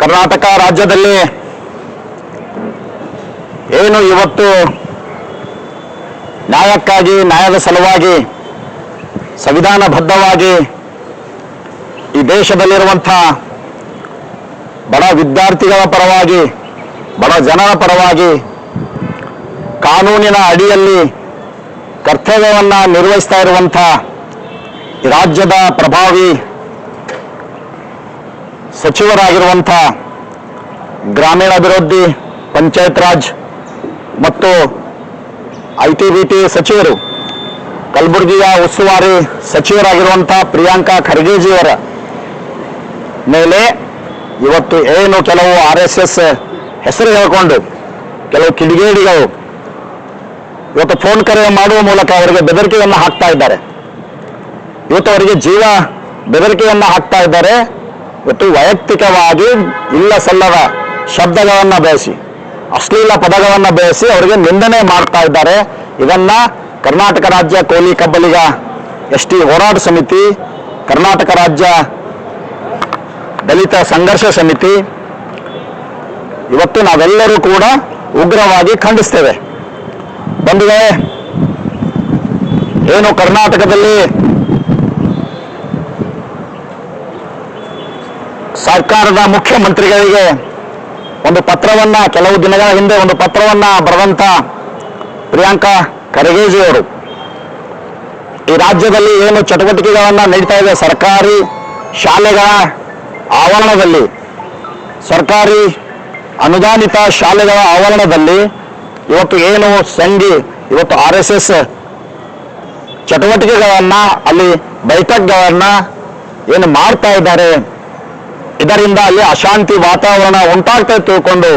ಕರ್ನಾಟಕ ರಾಜ್ಯದಲ್ಲಿ ಏನು ಇವತ್ತು ನ್ಯಾಯಕ್ಕಾಗಿ, ನ್ಯಾಯದ ಸಲುವಾಗಿ, ಸಂವಿಧಾನಬದ್ಧವಾಗಿ ಈ ದೇಶದಲ್ಲಿರುವಂಥ ಬಡ ವಿದ್ಯಾರ್ಥಿಗಳ ಪರವಾಗಿ, ಬಡ ಜನರ ಪರವಾಗಿ ಕಾನೂನಿನ ಅಡಿಯಲ್ಲಿ ಕರ್ತವ್ಯವನ್ನು ನಿರ್ವಹಿಸ್ತಾ ಇರುವಂಥ ರಾಜ್ಯದ ಪ್ರಭಾವಿ ಸಚಿವರಾಗಿರುವಂಥ ಗ್ರಾಮೀಣಾಭಿವೃದ್ಧಿ ಪಂಚಾಯತ್ ರಾಜ್ ಮತ್ತು ಐ ಟಿ ಬಿ ಟಿ ಸಚಿವರು, ಕಲಬುರಗಿಯ ಉಸ್ತುವಾರಿ ಸಚಿವರಾಗಿರುವಂಥ ಪ್ರಿಯಾಂಕಾ ಖರ್ಗೆಜಿಯವರ ಮೇಲೆ ಇವತ್ತು ಏನು ಕೆಲವು ಆರ್ ಎಸ್ ಎಸ್ ಹೆಸರು ಹೇಳಿಕೊಂಡು ಕೆಲವು ಕಿಡಿಗೇಡಿಗಳು ಇವತ್ತು ಫೋನ್ ಕರೆ ಮಾಡುವ ಮೂಲಕ ಅವರಿಗೆ ಬೆದರಿಕೆಯನ್ನು ಹಾಕ್ತಾ ಇದ್ದಾರೆ. ಇವತ್ತು ಅವರಿಗೆ ಜೀವ ಬೆದರಿಕೆಯನ್ನು ಹಾಕ್ತಾ ಇದ್ದಾರೆ. ಇವತ್ತು ವೈಯಕ್ತಿಕವಾಗಿ ಇಲ್ಲ ಸಲ್ಲದ ಶಬ್ದಗಳನ್ನು ಬಯಸಿ, ಅಶ್ಲೀಲ ಪದಗಳನ್ನು ಬಯಸಿ ಅವರಿಗೆ ನಿಂದನೆ ಮಾಡ್ತಾ ಇದ್ದಾರೆ. ಇದನ್ನ ಕರ್ನಾಟಕ ರಾಜ್ಯ ಕೋಲಿ ಕಬ್ಬಲಿಗ ಎಸ್ ಟಿ ಹೋರಾಟ ಸಮಿತಿ, ಕರ್ನಾಟಕ ರಾಜ್ಯ ದಲಿತ ಸಂಘರ್ಷ ಸಮಿತಿ, ಇವತ್ತು ನಾವೆಲ್ಲರೂ ಕೂಡ ಉಗ್ರವಾಗಿ ಖಂಡಿಸ್ತೇವೆ. ಬಂದಿದೆ ಏನು ಕರ್ನಾಟಕದಲ್ಲಿ ಸರ್ಕಾರದ ಮುಖ್ಯಮಂತ್ರಿಗಳಿಗೆ ಒಂದು ಪತ್ರವನ್ನ, ಕೆಲವು ದಿನಗಳ ಹಿಂದೆ ಒಂದು ಪತ್ರವನ್ನ ಬರೆದಂತ ಪ್ರಿಯಾಂಕಾ ಖರ್ಗೆಜಿಯವರು. ಈ ರಾಜ್ಯದಲ್ಲಿ ಏನು ಚಟುವಟಿಕೆಗಳನ್ನ ನಡೀತಾ ಇದೆ? ಸರ್ಕಾರಿ ಶಾಲೆಗಳ ಆವರಣದಲ್ಲಿ, ಸರ್ಕಾರಿ ಅನುದಾನಿತ ಶಾಲೆಗಳ ಆವರಣದಲ್ಲಿ ಇವತ್ತು ಏನು ಸಂಘಿ, ಇವತ್ತು ಆರ್ ಎಸ್ ಎಸ್ ಚಟುವಟಿಕೆಗಳನ್ನ, ಅಲ್ಲಿ ಬೈಠಕ್ಗಳನ್ನ ಏನು ಮಾಡ್ತಾ ಇದ್ದಾರೆ? ಇದರಿಂದ ಅಲ್ಲಿ ಅಶಾಂತಿ ವಾತಾವರಣ ಉಂಟಾಗ್ತಾ ತಿಳ್ಕೊಂಡು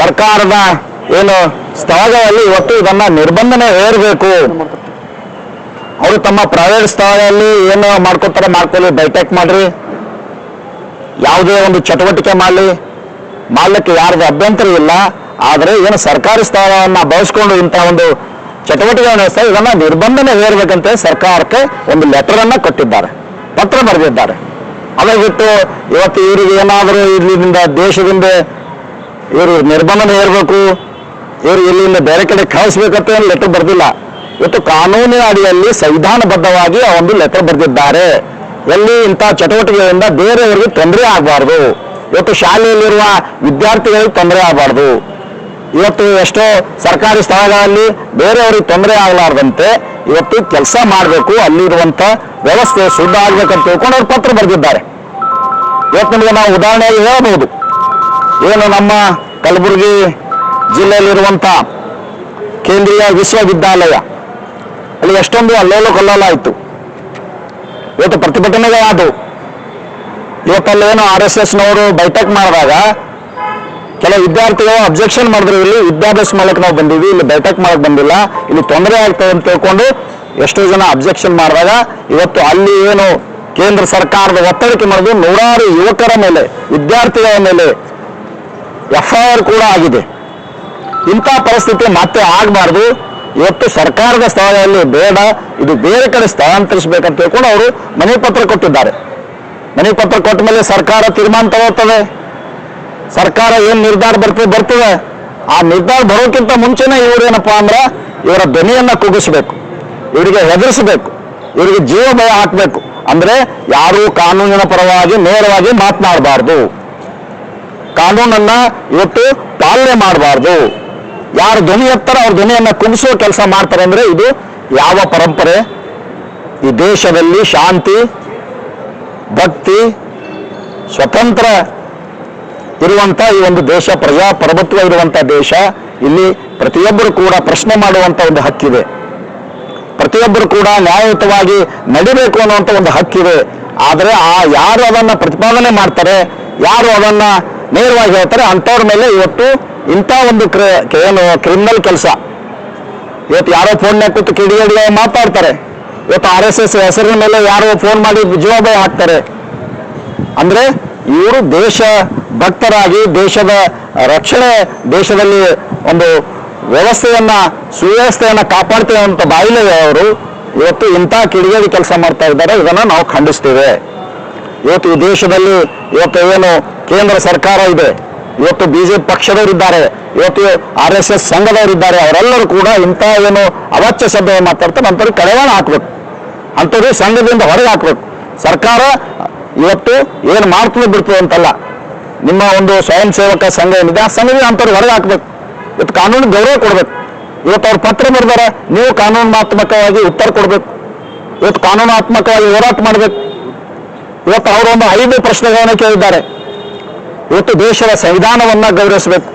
ಸರ್ಕಾರದ ಏನು ಸ್ಥಳಗಳಲ್ಲಿ ಇವತ್ತು ಇದನ್ನ ನಿರ್ಬಂಧನೆ ಹೇರಬೇಕು. ಅವರು ತಮ್ಮ ಪ್ರೈವೇಟ್ ಸ್ಥಳದಲ್ಲಿ ಏನು ಮಾಡ್ಕೊತಾರೆ ಮಾಡ್ಕೊಳ್ಳಿ ಬೈಟೆಕ್ ಮಾಡ್ರಿ. ಯಾವುದೇ ಒಂದು ಚಟುವಟಿಕೆ ಮಾಡಲಿ. ಮಾಡ್ಲಿಕ್ಕೆ ಯಾರ್ದು ಅಭ್ಯಂತರ ಇಲ್ಲ. ಆದರೆ ಏನು ಸರ್ಕಾರಿ ಸ್ಥಳವನ್ನ ಬಳಸ್ಕೊಂಡು ಇಂಥ ಒಂದು ಚಟುವಟಿಕೆ ನಡೆಸ್ತಾ ಇದನ್ನ ನಿರ್ಬಂಧನೆ ಹೇರಬೇಕಂತ ಸರ್ಕಾರಕ್ಕೆ ಒಂದು ಲೆಟರ್ ಅನ್ನ ಕೊಟ್ಟಿದ್ದಾರೆ. ಪತ್ರ ಬರೆದಿದ್ದಾರೆ. ಅದೇ ಬಿಟ್ಟು ಇವತ್ತು ಇವರಿಗೆ ಏನಾದರೂ ಇಲ್ಲಿಂದ ದೇಶದಿಂದ ಇವರು ನಿರ್ಬಂಧನ ಹೇರಬೇಕು ಇವರು ಇಲ್ಲಿಂದ ಬೇರೆ ಕಡೆ ಕಳಿಸ್ಬೇಕಂತ ಏನು ಲೆಟರ್ ಬರ್ದಿಲ್ಲ. ಇವತ್ತು ಕಾನೂನಿನ ಅಡಿಯಲ್ಲಿ ಸಂವಿಧಾನಬದ್ಧವಾಗಿ ಆ ಒಂದು ಲೆಟರ್ ಬರೆದಿದ್ದಾರೆ. ಎಲ್ಲಿ ಇಂಥ ಚಟುವಟಿಕೆಗಳಿಂದ ಬೇರೆಯವರಿಗೆ ತೊಂದರೆ ಆಗಬಾರ್ದು. ಇವತ್ತು ಶಾಲೆಯಲ್ಲಿರುವ ವಿದ್ಯಾರ್ಥಿಗಳಿಗೆ ತೊಂದರೆ ಆಗಬಾರ್ದು. ಇವತ್ತು ಎಷ್ಟೋ ಸರ್ಕಾರಿ ಸ್ಥಳಗಳಲ್ಲಿ ಬೇರೆಯವ್ರಿಗೆ ತೊಂದರೆ ಆಗಲಾರದಂತೆ ಇವತ್ತು ಕೆಲಸ ಮಾಡಬೇಕು, ಅಲ್ಲಿರುವಂತ ವ್ಯವಸ್ಥೆ ಶುದ್ಧ ಆಗ್ಬೇಕಂತ ತಿಳ್ಕೊಂಡು ಅವ್ರು ಪತ್ರ ಬರೆದಿದ್ದಾರೆ. ಇವತ್ತು ನಿಮಗೆ ನಾವು ಉದಾಹರಣೆಯಾಗಿ ಹೇಳಬಹುದು. ಏನು ನಮ್ಮ ಕಲಬುರಗಿ ಜಿಲ್ಲೆಯಲ್ಲಿರುವಂತ ಕೇಂದ್ರೀಯ ವಿಶ್ವವಿದ್ಯಾಲಯ, ಅಲ್ಲಿ ಎಷ್ಟೊಂದು ಅಲ್ಲೋಲ ಕಲ್ಲೋಲ ಆಯಿತು. ಇವತ್ತು ಪ್ರತಿಭಟನೆಗಳಾದವು. ಇವತ್ತಲ್ಲೇನು ಆರ್ ಎಸ್ ಎಸ್ನವರು ಬೈಠಕ್ ಮಾಡಿದಾಗ ಕೆಲವು ವಿದ್ಯಾರ್ಥಿಗಳು ಅಬ್ಜೆಕ್ಷನ್ ಮಾಡಿದ್ರು, ಇಲ್ಲಿ ವಿದ್ಯಾಭ್ಯಾಸ ಮಾಡಕ್ ನಾವು ಬಂದೀವಿ, ಇಲ್ಲಿ ಬೈಟಕ್ ಮಾಡಕ್ ಬಂದಿಲ್ಲ, ಇಲ್ಲಿ ತೊಂದರೆ ಆಗ್ತದೆ ಅಂತ ತಿಳ್ಕೊಂಡು ಎಷ್ಟೋ ಜನ ಅಬ್ಜೆಕ್ಷನ್ ಮಾಡಿದಾಗ ಇವತ್ತು ಅಲ್ಲಿ ಏನು ಕೇಂದ್ರ ಸರ್ಕಾರದ ಒತ್ತಡಕ್ಕೆ ಮಾಡಿದ್ರು ನೂರಾರು ಯುವಕರ ಮೇಲೆ, ವಿದ್ಯಾರ್ಥಿಗಳ ಮೇಲೆ ಎಫ್ ಐ ಆರ್ ಕೂಡ ಆಗಿದೆ. ಇಂಥ ಪರಿಸ್ಥಿತಿ ಮತ್ತೆ ಆಗಬಾರ್ದು. ಇವತ್ತು ಸರ್ಕಾರದ ಸ್ಥಳದಲ್ಲಿ ಬೇಡ, ಇದು ಬೇರೆ ಕಡೆ ಸ್ಥಳಾಂತರಿಸಬೇಕಂತ ಹೇಳ್ಕೊಂಡು ಅವರು ಮನೆ ಪತ್ರ ಕೊಟ್ಟಿದ್ದಾರೆ. ಮನೆ ಪತ್ರ ಕೊಟ್ಟ ಮೇಲೆ ಸರ್ಕಾರ ತೀರ್ಮಾನ ತಗೋತದೆ. ಸರ್ಕಾರ ಏನ್ ನಿರ್ಧಾರ ಬರ್ತದೆ ಬರ್ತದೆ? ಆ ನಿರ್ಧಾರ ಬರೋಕ್ಕಿಂತ ಮುಂಚೆನೆ ಇವರು ಏನಪ್ಪಾ ಅಂದ್ರೆ ಇವರ ಧ್ವನಿಯನ್ನ ಕುಗ್ಗಿಸ್ಬೇಕು. ಇವರಿಗೆ ಹೆದರಿಸಬೇಕು. ಇವರಿಗೆ ಜೀವ ಭಯ ಹಾಕಬೇಕು. ಅಂದ್ರೆ ಯಾರು ಕಾನೂನಿನ ಪರವಾಗಿ ನೇರವಾಗಿ ಮಾತನಾಡಬಾರ್ದು. ಕಾನೂನನ್ನ ಇವತ್ತು ಪಾಲನೆ ಮಾಡಬಾರ್ದು. ಯಾರು ಧ್ವನಿ ಎತ್ತರ ಅವ್ರ ಧ್ವನಿಯನ್ನ ಕುಗ್ಗಿಸೋ ಕೆಲಸ ಮಾಡ್ತಾರೆ ಅಂದ್ರೆ ಇದು ಯಾವ ಪರಂಪರೆ? ಈ ದೇಶದಲ್ಲಿ ಶಾಂತಿ, ಭಕ್ತಿ, ಸ್ವತಂತ್ರ ಇರುವಂತ ಈ ಒಂದು ದೇಶ ಪ್ರಜಾಪ್ರಭುತ್ವ ಇರುವಂಥ ದೇಶ, ಇಲ್ಲಿ ಪ್ರತಿಯೊಬ್ಬರು ಕೂಡ ಪ್ರಶ್ನೆ ಮಾಡುವಂತ ಒಂದು ಹಕ್ಕಿದೆ. ಪ್ರತಿಯೊಬ್ಬರು ಕೂಡ ನ್ಯಾಯಯುತವಾಗಿ ನಡಿಬೇಕು ಅನ್ನುವಂಥ ಒಂದು ಹಕ್ಕಿದೆ. ಆದರೆ ಆ ಯಾರು ಅದನ್ನ ಪ್ರತಿಪಾದನೆ ಮಾಡ್ತಾರೆ, ಯಾರು ಅದನ್ನ ನೇರವಾಗಿ ಹೇಳ್ತಾರೆ, ಅಂಥವ್ರ ಮೇಲೆ ಇವತ್ತು ಇಂಥ ಒಂದು ಏನು ಕ್ರಿಮಿನಲ್ ಕೆಲಸ. ಇವತ್ತು ಯಾರೋ ಫೋನ್ ಕೂತು ಕಿಡಿಗೇಡಿ ಮಾತಾಡ್ತಾರೆ. ಇವತ್ತು ಆರ್ ಎಸ್ ಎಸ್ ಹೆಸರಿನ ಮೇಲೆ ಯಾರೋ ಫೋನ್ ಮಾಡಿ ಜವಾಬ್ದಾರಿ ಹಾಕ್ತಾರೆ. ಅಂದ್ರೆ ಇವರು ದೇಶ ಭಕ್ತರಾಗಿ ದೇಶದ ರಕ್ಷಣೆ, ದೇಶದಲ್ಲಿ ಒಂದು ವ್ಯವಸ್ಥೆಯನ್ನ, ಸುವ್ಯವಸ್ಥೆಯನ್ನ ಕಾಪಾಡ್ತೇವೆ ಅಂತ ಬಾಯಿಲೆ ಅವರು ಇವತ್ತು ಇಂಥ ಕಿಡಿಗೇಡಿ ಕೆಲಸ ಮಾಡ್ತಾ ಇದ್ದಾರೆ. ಇದನ್ನ ನಾವು ಖಂಡಿಸ್ತೇವೆ. ಇವತ್ತು ಈ ದೇಶದಲ್ಲಿ ಇವತ್ತು ಏನು ಕೇಂದ್ರ ಸರ್ಕಾರ ಇದೆ, ಇವತ್ತು ಬಿಜೆಪಿ ಪಕ್ಷದವರಿದ್ದಾರೆ ಇವತ್ತು ಆರ್ ಎಸ್ ಎಸ್ ಸಂಘದವರಿದ್ದಾರೆ ಅವರೆಲ್ಲರೂ ಕೂಡ ಇಂಥ ಏನು ಅವಾಚ್ಯ ಶಬ್ದ ಮಾತಾಡ್ತಾರೆ ಅಂಥವ್ರಿಗೆ ಕಡೆವಾಣ ಹಾಕ್ಬೇಕು. ಅಂಥವ್ರಿಗೆ ಸಂಘದಿಂದ ಹೊರಗೆ ಹಾಕ್ಬೇಕು. ಸರ್ಕಾರ ಇವತ್ತು ಏನು ಮಾಡ್ತದೆ ಬಿಡ್ತದೆ ಅಂತಲ್ಲ ನಿಮ್ಮ ಒಂದು ಸ್ವಯಂ ಸೇವಕ ಸಂಘ ಏನಿದೆ, ಆ ಸಂಘದಿಂದ ಅಂಥವ್ರಿಗೆ ಹೊರಗೆ ಹಾಕ್ಬೇಕು. ಇವತ್ತು ಕಾನೂನು ಗೌರವ ಕೊಡ್ಬೇಕು. ಇವತ್ತು ಅವ್ರು ಪತ್ರ ಬರೆದಾರೆ, ನೀವು ಕಾನೂನಾತ್ಮಕವಾಗಿ ಉತ್ತರ ಕೊಡ್ಬೇಕು. ಇವತ್ತು ಕಾನೂನಾತ್ಮಕವಾಗಿ ಹೋರಾಟ ಮಾಡಬೇಕು. ಇವತ್ತು ಅವರೊಂದು ಐದು ಪ್ರಶ್ನೆಗಳನ್ನು ಕೇಳಿದ್ದಾರೆ. ಇವತ್ತು ದೇಶದ ಸಂವಿಧಾನವನ್ನ ಗೌರವಿಸಬೇಕು.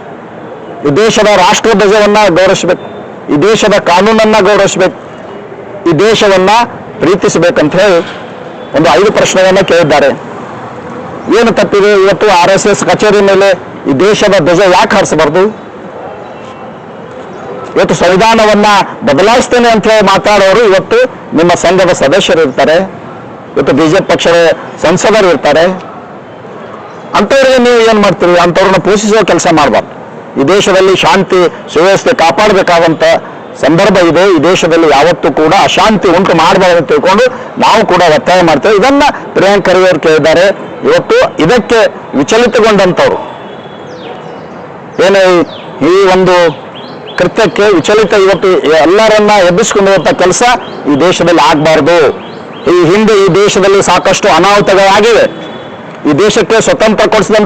ಈ ದೇಶದ ರಾಷ್ಟ್ರ ಧ್ವಜವನ್ನ ಗೌರವಿಸಬೇಕು. ಈ ದೇಶದ ಕಾನೂನನ್ನ ಗೌರವಿಸಬೇಕು. ಈ ದೇಶವನ್ನ ಪ್ರೀತಿಸಬೇಕಂತ ಹೇಳಿ ಒಂದು ಐದು ಪ್ರಶ್ನೆಗಳನ್ನ ಕೇಳಿದ್ದಾರೆ. ಏನು ತಪ್ಪಿದೆ? ಇವತ್ತು ಆರ್ ಎಸ್ ಎಸ್ ಕಚೇರಿ ಮೇಲೆ ಈ ದೇಶದ ಧ್ವಜ ಯಾಕೆ ಹಾರಿಸಬಾರ್ದು? ಇವತ್ತು ಸಂವಿಧಾನವನ್ನ ಬದಲಾಯಿಸ್ತೇನೆ ಅಂತ ಹೇಳಿ ಮಾತಾಡೋರು ಇವತ್ತು ನಿಮ್ಮ ಸಂಘದ ಸದಸ್ಯರು ಇರ್ತಾರೆ. ಇವತ್ತು ಬಿಜೆಪಿ ಪಕ್ಷದ ಸಂಸದರು ಇರ್ತಾರೆ. ಅಂಥವ್ರಿಗೆ ನೀವು ಏನ್ ಮಾಡ್ತೀರಿ? ಅಂಥವ್ರನ್ನ ಪೋಷಿಸುವ ಕೆಲಸ ಮಾಡಬಾರ್ದು. ಈ ದೇಶದಲ್ಲಿ ಶಾಂತಿ ಸುವ್ಯವಸ್ಥೆ ಕಾಪಾಡಬೇಕಾದಂತ ಸಂದರ್ಭ ಇದೆ. ಈ ದೇಶದಲ್ಲಿ ಯಾವತ್ತೂ ಕೂಡ ಅಶಾಂತಿ ಉಂಟು ಮಾಡಬಾರ್ದು ಅಂತ ತಿಳ್ಕೊಂಡು ನಾವು ಕೂಡ ಒತ್ತಾಯ ಮಾಡ್ತೇವೆ. ಇದನ್ನ ಪ್ರಿಯಾಂಕ್ ಖರ್ಗೆ ಅವರು ಕೇಳಿದ್ದಾರೆ. ಇವತ್ತು ಇದಕ್ಕೆ ವಿಚಲಿತಗೊಂಡಂಥವ್ರು. ಏನು ಈ- ಒಂದು ಕೃತ್ಯಕ್ಕೆ ವಿಚಲಿತ ಇವತ್ತು ಎಲ್ಲರನ್ನ ಎಬ್ಬಿಸಿಕೊಂಡಿರುವಂಥ ಕೆಲಸ ಈ ದೇಶದಲ್ಲಿ ಆಗಬಾರ್ದು. ಈ ಹಿಂದೆ ಈ ದೇಶದಲ್ಲಿ ಸಾಕಷ್ಟು ಅನಾಹುತಗಳಾಗಿವೆ. ಈ ದೇಶಕ್ಕೆ ಸ್ವತಂತ್ರ ಕೊಡಿಸಿದಂತ